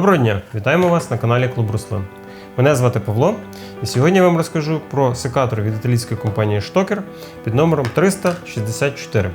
Доброго дня! Вітаємо вас на каналі Клуб Руслан. Мене звати Павло, і сьогодні я вам розкажу про секатор від італійської компанії Штокер під номером 364.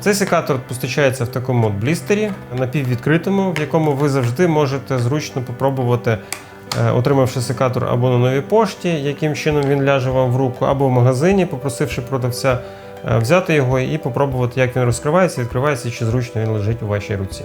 Цей секатор постачається в такому от блістері напіввідкритому, в якому ви завжди можете зручно попробувати, е, отримавши секатор або на новій пошті, яким чином він ляже вам в руку, або в магазині, попросивши продавця е, взяти його і попробувати, як він розкривається, відкривається чи зручно він лежить у вашій руці.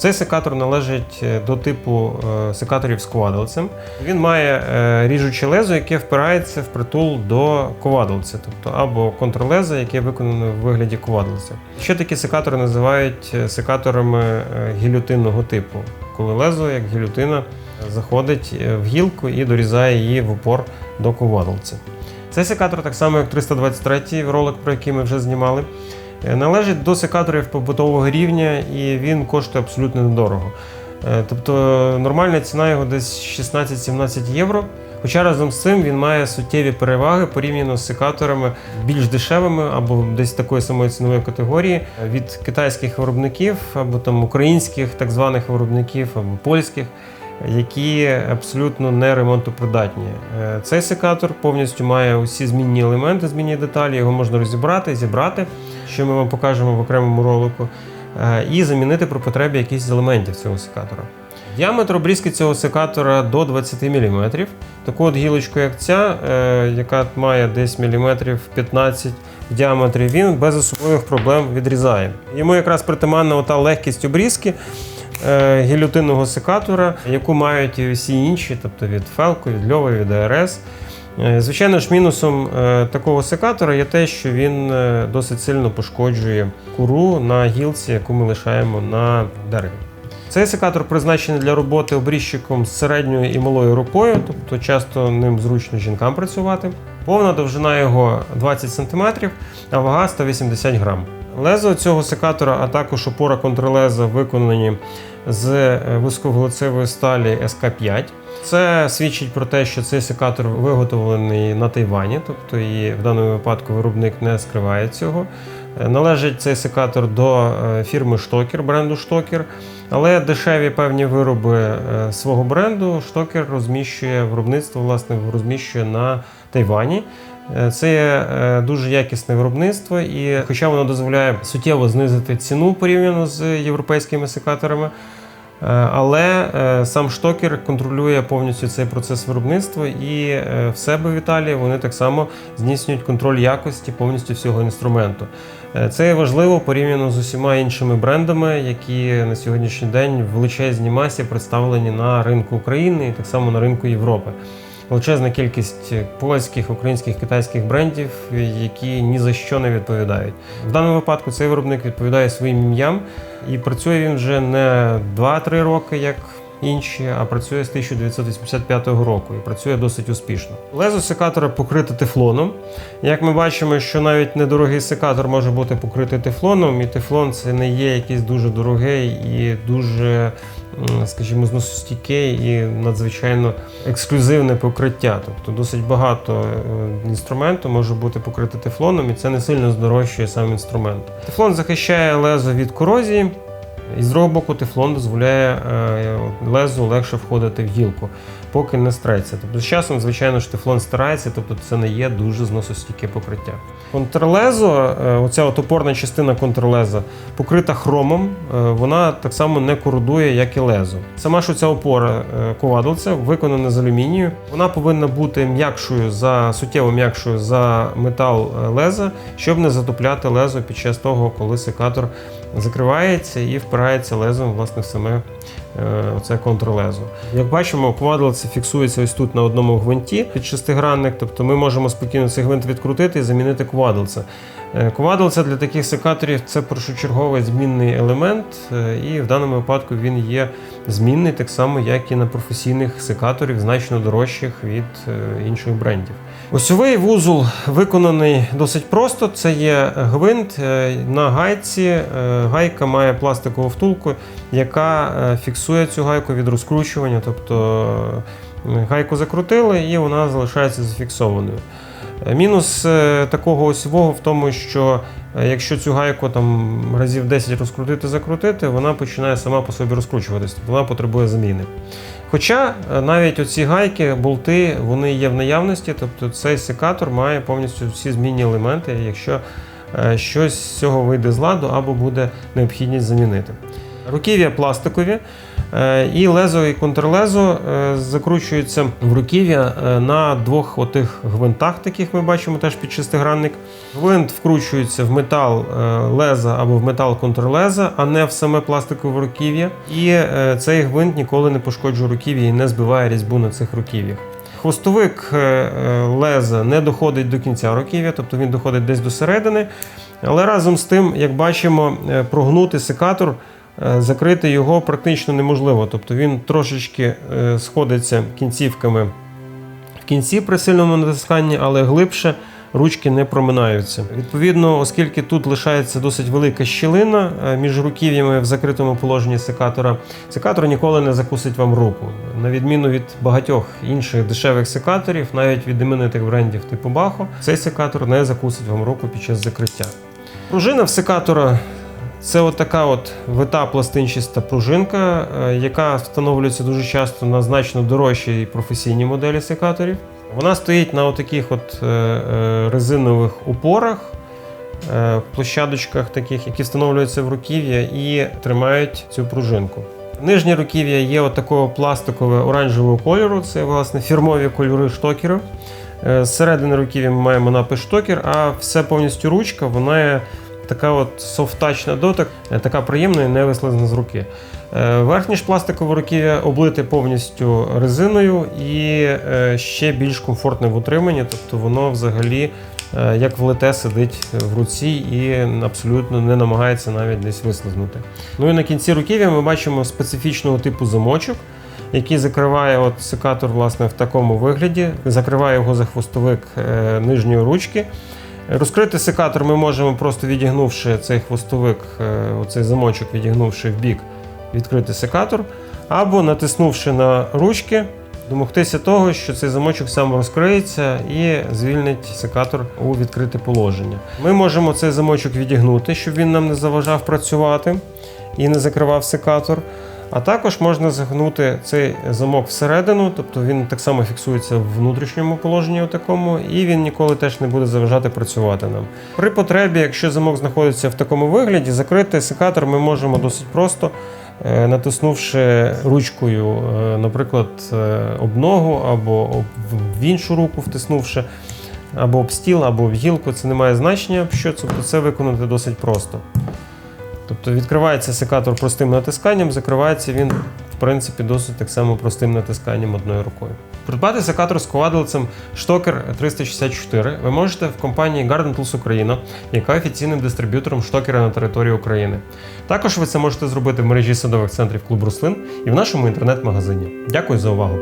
Цей секатор належить е, до типу е, секаторів з ковадолцем. Він має е, ріжуче лезо, яке впирається в притул до ковадолця, тобто або контрлезо, яке виконане в вигляді ковадолця. Ще такі секатори називають секаторами гільотинного типу, коли лезо, як гільотина, заходить в гілку і дорізає її в упор до ковадолця. Цей секатор, так само як 323 ролик, про який ми вже знімали, належить до секаторів побутового рівня і він коштує абсолютно недорого. Е, Тобто нормальна ціна його десь 16-17 євро. Хоча разом з цим він має суттєві переваги порівняно з секаторами більш дешевими або десь такої самої цінової категорії від китайських виробників або там українських так званих виробників або польських які абсолютно не ремонтопридатні. Е, Цей секатор повністю має усі змінні елементи, змінні деталі, його можна розібрати, зібрати, що ми вам покажемо в окремому ролику, е, і замінити при потребі якісь з елементів цього секатора. Діаметр обрізки цього секатора до 20 мм. Таку от гілочку, як ця, е, яка має десь міліметрів 15 в діаметрі, він без особливих проблем відрізає. Йому якраз притаманна ота легкість обрізки гільотинного секатора, яку мають і всі інші, тобто від Фелко, від Льова, від АРС. Е, Звичайно ж, мінусом е, такого секатора є те, що він е, досить сильно пошкоджує куру на гілці, яку ми лишаємо на дереві. Цей секатор призначений для роботи обрізчиком з середньою і малою рукою, тобто часто ним зручно жінкам працювати. Повна довжина його 20 см, а вага 180 грам. Лезо цього секатора, а також опора контрлеза виконані з е, високовуглецевої сталі СК5. Це свідчить про те, що цей секатор виготовлений на Тайвані, тобто і в даному випадку виробник не скриває цього. Е, Належить цей секатор до е, фірми Штокер, бренду Штокер, але дешеві певні вироби свого бренду Штокер розміщує виробництво, власне, розміщує на Тайвані. Е, Це е, дуже якісне виробництво, і хоча воно дозволяє суттєво знизити ціну порівняно з європейськими секаторами, е, але сам штокер контролює повністю цей процес виробництва, і в себе в Італії вони так само здійснюють контроль якості повністю всього інструменту. Це важливо порівняно з усіма іншими брендами, які на сьогоднішній день в величезній масі представлені на ринку України і так само на ринку Європи величезна кількість польських, українських, китайських брендів, які ні за що не відповідають. В даному випадку цей виробник відповідає своїм ім'ям і працює він вже не 2-3 роки, як інші, а працює з 1985 року і працює досить успішно. Лезо секатора покрите тефлоном. Як ми бачимо, що навіть недорогий секатор може бути покритий тефлоном, і тефлон це не є якийсь дуже дорогий і дуже скажімо, зносостійке і надзвичайно ексклюзивне покриття. Тобто досить багато е, інструменту може бути покрите тефлоном, і це не сильно здорожчує сам інструмент. Тефлон захищає лезо від корозії. І з другого боку, тефлон дозволяє е, лезу легше входити в гілку, поки не стреться. Тобто з часом, звичайно ж, тефлон стирається, тобто це не є дуже зносостійке покриття. Контрлезо, е, оця от опорна частина контрлеза, покрита хромом, е, вона так само не кородує, як і лезо. Сама ж ця опора е, ковадолця виконана з алюмінію. Вона повинна бути м'якшою за суттєво м'якшою за метал леза, щоб не затопляти лезо під час того, коли секатор закривається і впирається лезом власне в саме е, оце контрлезо. Як бачимо, ковадолце фіксується ось тут на одному гвинті під шестигранник, тобто ми можемо спокійно цей гвинт відкрутити і замінити ковадолце. Е, Ковадл для таких секаторів це першочерговий змінний елемент, е, і в даному випадку він є змінний, так само, як і на професійних секаторів, значно дорожчих від е, інших брендів. Осьовий вузол виконаний досить просто. Це є гвинт на гайці. Гайка має пластикову втулку, яка фіксує цю гайку від розкручування. Тобто гайку закрутили і вона залишається зафіксованою. Е, Мінус е, такого осьового в тому, що е, якщо цю гайку там разів 10 розкрутити, закрутити, вона починає сама по собі розкручуватися, тобто вона потребує заміни. Хоча навіть оці гайки, болти, вони є в наявності, тобто цей секатор має повністю всі змінні елементи, якщо щось з цього вийде з ладу або буде необхідність замінити. Руків'я пластикові, е, і лезо і контрлезо е, закручуються в руків'я е, на двох отих гвинтах, таких ми бачимо теж під шестигранник. Гвинт вкручується в метал леза або в метал контрлеза, а не в саме пластикове руків'я. І цей гвинт ніколи не пошкоджує руків'я і не збиває різьбу на цих руків'ях. Хвостовик леза не доходить до кінця руків'я, тобто він доходить десь до середини. Але разом з тим, як бачимо, прогнути секатор, закрити його практично неможливо. Тобто він трошечки е, сходиться кінцівками в кінці при сильному натисканні, але глибше ручки не проминаються. Відповідно, оскільки тут лишається досить велика щілина е, між руків'ями в закритому положенні секатора, секатор ніколи не закусить вам руку. На відміну від багатьох інших дешевих секаторів, навіть від іменитих брендів типу Бахо, цей секатор не закусить вам руку під час закриття. Пружина в секатора це от така от вита пластинчаста пружинка, е, яка встановлюється дуже часто на значно дорожчі і професійні моделі секаторів. Вона стоїть на таких от е, е, резинових упорах, площадочках таких, які встановлюються в руків'я і тримають цю пружинку. Нижнє руків'я є от такого пластикового оранжевого кольору, це власне фірмові кольори штокеру. Е, Зсередини руків'я ми маємо напис штокер, а все повністю ручка, вона є така от софт-тач на дотик, е, така приємна і не вислизна з руки. Е, Верхнє ж пластикове руків'я облите повністю резиною і е, ще більш комфортне в утриманні, тобто воно взагалі як влите сидить в руці і абсолютно не намагається навіть десь вислизнути. Ну і на кінці руків'я ми бачимо специфічного типу замочок, який закриває от секатор власне в такому вигляді, закриває його за хвостовик нижньої ручки. Розкрити секатор ми можемо просто відігнувши цей хвостовик, е, оцей замочок, відігнувши в бік, відкрити секатор, або натиснувши на ручки, домогтися того, що цей замочок сам розкриється і звільнить секатор у відкрите положення. Ми можемо цей замочок відігнути, щоб він нам не заважав працювати і не закривав секатор. А також можна загнути цей замок всередину, тобто він так само фіксується в внутрішньому положенні, такому, і він ніколи теж не буде заважати працювати нам. При потребі, якщо замок знаходиться в такому вигляді, закрити секатор ми можемо досить просто, е, натиснувши ручкою, е, наприклад, е, об ногу або в іншу руку втиснувши. Або об стіл, або об гілку, це не має значення, що це, це виконати досить просто. Тобто відкривається секатор простим натисканням, закривається він, в принципі, досить так само простим натисканням одною рукою. Придбати секатор з ковадилцем Штокер 364 ви можете в компанії Garden Tools Україна, яка офіційним дистриб'ютором штокера на території України. Також ви це можете зробити в мережі садових центрів клуб Руслин і в нашому інтернет-магазині. Дякую за увагу!